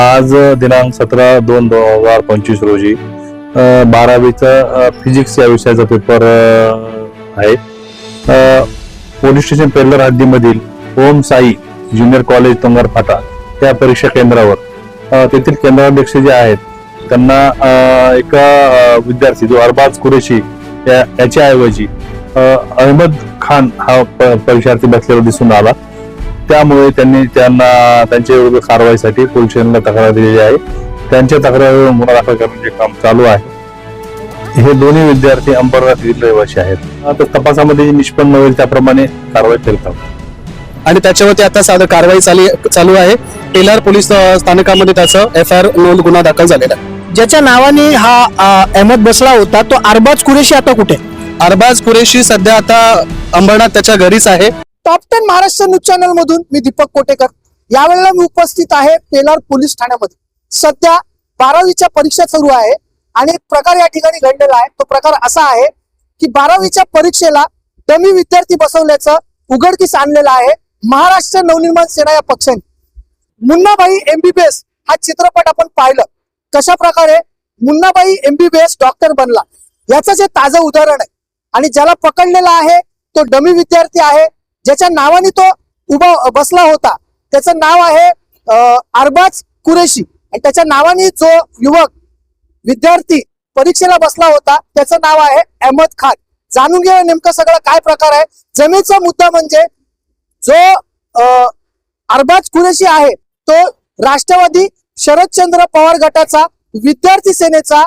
आज दिनांक सतरा दोन दोन हजार पंचवीस रोजी बारावीचा फिजिक्स या विषयाचा पेपर आहे. पोलीस स्टेशन पेल्लर हद्दीमधील ओम साई ज्युनियर कॉलेज तोंगार फाटा या परीक्षा केंद्रावर. तेथील केंद्राध्यक्ष जे आहेत त्यांना एका विद्यार्थी जो अरबाज कुरेशी याच्याऐवजी अहमद खान हा प- परीक्षार्थी बसलेला दिसून आला. त्यामुळे त्यांनी त्यांना त्यांच्या विरुद्ध कारवाईसाठी पोलीस स्टेशनला तक्रार दिलेली आहे. त्यांच्या तक्रारीवर गुन्हा दाखल करण्याचे काम चालू आहे. हे दोन्ही विद्यार्थी अंबरनाथ येथील रहिवासी आहेत. आता तपासामध्ये जे निष्पन्न होईल त्याप्रमाणे कारवाई करीत आहोत. आणि त्याच्यावरती आता साधं कारवाई चाली चालू आहे. पेलार पोलीस स्थानकामध्ये त्याचं एफ आय आर नोंद गुन्हा दाखल झालेला आहे. ज्याच्या नावाने हा अहमद बसला होता तो अरबाज कुरेशी आता कुठे? अरबाज कुरेशी सध्या आता अंबरनाथ त्याच्या घरीच आहे. Top ten Maharashtra news channel मधून मी दीपक कोटेकर. यावेळेला मी उपस्थित आहे पेलार पोलीस ठाण्यामध्ये. सध्या बारावीच्या परीक्षा सुरू आहे आणि एक प्रकार या ठिकाणी घडलेला आहे. तो प्रकार असा आहे की बारावीच्या परीक्षेला डमी विद्यार्थी बसवल्याचं उघडकीस आणलेलं आहे महाराष्ट्र नवनिर्माण सेना या पक्षाने. मुन्नाबाई एमबीबीएस हा चित्रपट आपण पाहिलं. कशा प्रकारे मुन्नाबाई एमबीबीएस डॉक्टर बनला. याचं जे ताजं उदाहरण आहे आणि ज्याला पकडलेला आहे तो डमी विद्यार्थी आहे ज्याच्या नावाने तो उभा बसला होता. त्याचं नाव आहे अरबाज कुरेशी. आणि त्याच्या नावाने जो युवक विद्यार्थी परीक्षेला बसला होता त्याचं नाव आहे अहमद खान. जाणून घेऊया नेमकं सगळं काय प्रकार आहे. जमेचा मुद्दा म्हणजे जो अरबाज कुरेशी आहे तो राष्ट्रवादी शरदचंद्र पवार गटाचा विद्यार्थी सेनेचा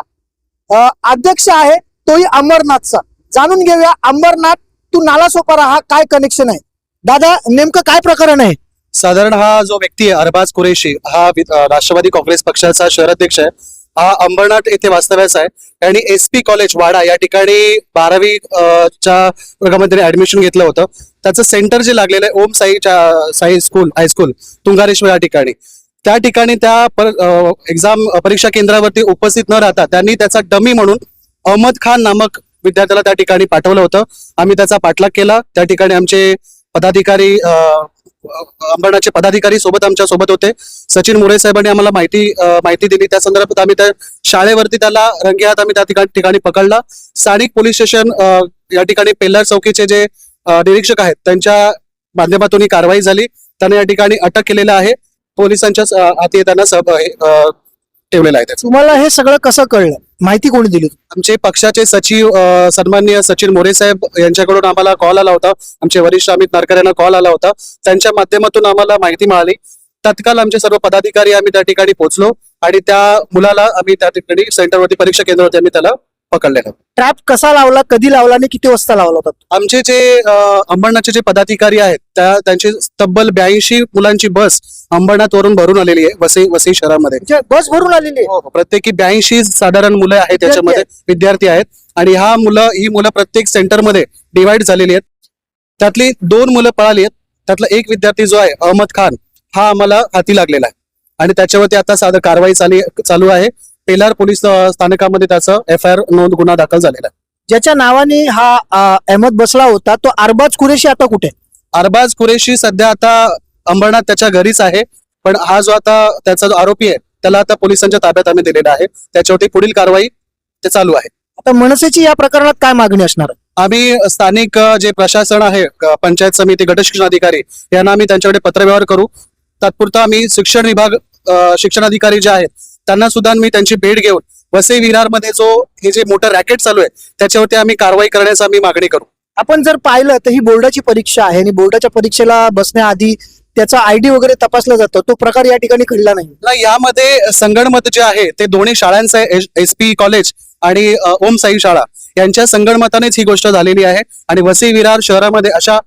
अध्यक्ष आहे तोही अमरनाथचा जाणून घेऊया अंबरनाथ तू नालासोपारा हा काय कनेक्शन आहे? दादा नेमकं काय प्रकरण आहे? साधारण हा जो व्यक्ती आहे अरबाज कुरेशी हा राष्ट्रवादी काँग्रेस पक्षाचा शहराध्यक्ष आहे. हा अंबरनाथ येथे वास्तव्याचा आहे. आणि एस पी कॉलेज वाडा या ठिकाणी बारावी च्या वर्गामध्ये ऍडमिशन घेतलं होतं. त्याचं सेंटर जे लागलेलं आहे Om साईच्या Sai school high school Tungareshwar या ठिकाणी. त्या ठिकाणी त्या एक्झाम परीक्षा केंद्रावरती उपस्थित न राहता त्यांनी त्याचा डमी म्हणून अहमद खान नामक विद्यार्थ्याला त्या ठिकाणी पाठवलं होतं. आम्ही त्याचा पाठलाग केला. त्या ठिकाणी आमचे पदाधिकारी अंबरनाथचे पदाधिकारी सोबत आमच्यासोबत होते. सचिन मोरे साहेबांनी आम्हाला माहिती माहिती दिली. त्या संदर्भात आम्ही त्या शाळेवरती त्याला रंगेहात आम्ही त्या ठिकाणी ठिकाणी पकडला. स्थानिक पोलीस स्टेशन या ठिकाणी पेल्लार चौकीचे जे निरीक्षक आहेत त्यांच्या माध्यमातून ही कारवाई झाली. त्यांना या ठिकाणी अटक केलेलं आहे. पोलिसांच्या हाती त्यांना सहभ- हे, ठेवलेलं आहे. तुम्हाला हे सगळं कसं कळलं? माहिती कोणी दिली आमचे पक्षाचे सचिव सन्माननीय सचिन मोरे साहेब यांच्याकडून आम्हाला कॉल आला होता. आमचे वरिष्ठ अमित नारकर यांना कॉल आला होता. त्यांच्या माध्यमातून आम्हाला माहिती मिळाली. तत्काळ आमचे सर्व पदाधिकारी आम्ही त्या ठिकाणी पोहोचलो आणि त्या मुलाला आम्ही त्या ठिकाणी सेंटरवरती परीक्षा केंद्रावरती आम्ही त्याला पकडलेलं. ट्रॅप कसा लावला कधी लावला आणि किती वाजता लावला होता? आमचे जे अंबरनाथचे जे पदाधिकारी आहेत त्या त्यांची तब्बल ब्याऐंशी मुलांची बस अंबरनाथ वरून भरून आलेली आहे वसई वसई शहरामध्ये. म्हणजे बस भरून आलेली आहे? हो, हो. प्रत्येकी ब्याऐंशी साधारण मुलं आहेत त्याच्यामध्ये विद्यार्थी आहेत. आणि हा मुलं ही मुलं प्रत्येक सेंटरमध्ये डिवाइड झालेली आहेत. त्यातली दोन मुलं पळाली आहेत. त्यातला एक विद्यार्थी जो आहे अहमद खान हा आम्हाला हाती लागलेला आहे. आणि त्याच्यावरती आता साधं कारवाई चालू आहे. पेलार पोलीस स्थानकामध्ये त्याचं एफ आय आर नोंद गुन्हा दाखल झालेला आहे. ज्याच्या नावाने हा अहमद बसला होता तो अरबाज कुरेशी आता कुठे? अरबाज कुरेशी सध्या आता अंबरनाथ त्याच्या घरीच आहे पण हा जो आता त्याचा जो आरोपी आहे त्याला आता पोलिसांच्या ताब्यात आम्ही दिलेला आहे. त्याच्यावरती पुढील कारवाई ते चालू आहे. आता मनसेची या प्रकरणात काय मागणी असणार? आहे? आम्ही स्थानिक जे प्रशासन आहे पंचायत समिती गट शिक्षण अधिकारी यांना आम्ही त्यांच्याकडे पत्रव्यवहार करू. तात्पुरता आम्ही शिक्षण विभाग अ, शिक्षण अधिकारी जे आहेत त्यांना सुद्धा मी त्यांची भेट घेऊन वसई विरारमध्ये जो हे जे मोठं रॅकेट चालू आहे त्याच्यावरती आम्ही कारवाई करण्याची आम्ही मागणी करू. आपण जर पाहिलं तर ही बोर्डाची परीक्षा आहे आणि बोर्डाच्या परीक्षेला बसण्याआधी त्याचा आयडी वगैरे तपासला जातो तो प्रकार या ठिकाणी घडला नाही. यामध्ये संगणमत जे आहे ते दोन्ही शाळांचं आहे एस पी कॉलेज आणि ओम साई शाळा. यांच्या संगणमतानेच ही गोष्ट झालेली आहे आणि वसई विरार शहरामध्ये अशा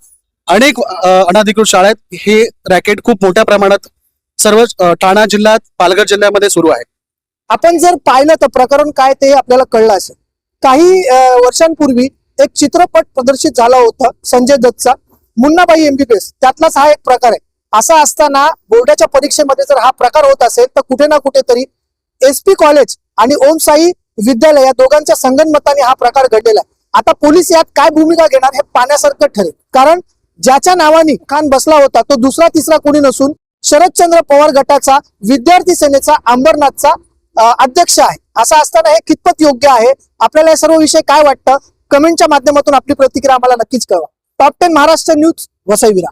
अनेक अनधिकृत शाळा आहेत. हे रॅकेट खूप मोठ्या प्रमाणात सर्व ठाणा जिल्ह्यात पालघर जिल्ह्यामध्ये सुरू आहे. आपण जर पाहिलं तर प्रकरण काय ते आपल्याला कळलं असेल. काही वर्षांपूर्वी एक चित्रपट प्रदर्शित झाला होता संजय दत्तचा मुन्नाबाई एमबीबीएस त्यातलाच हा एक प्रकार आहे. असा असताना बोर्डाच्या परीक्षेमध्ये जर हा प्रकार होत असेल तर कुठे ना कुठेतरी एस पी कॉलेज आणि ओमसाई विद्यालय या दोघांच्या संगनमताने हा प्रकार घडलेला आहे. आता पोलीस यात काय भूमिका घेणार हे पाहण्यासारखं ठरेल. कारण ज्याच्या नावाने खान बसला होता तो दुसरा तिसरा कोणी नसून शरदचंद्र पवार गटाचा विद्यार्थी सेनेचा अंबरनाथचा अध्यक्ष आहे. असं असताना हे कितपत योग्य आहे? आपल्याला या सर्व विषय काय वाटतं? कमेंटच्या माध्यमातून आपली प्रतिक्रिया आम्हाला नक्कीच कळवा. Top ten Maharashtra news वसईविरा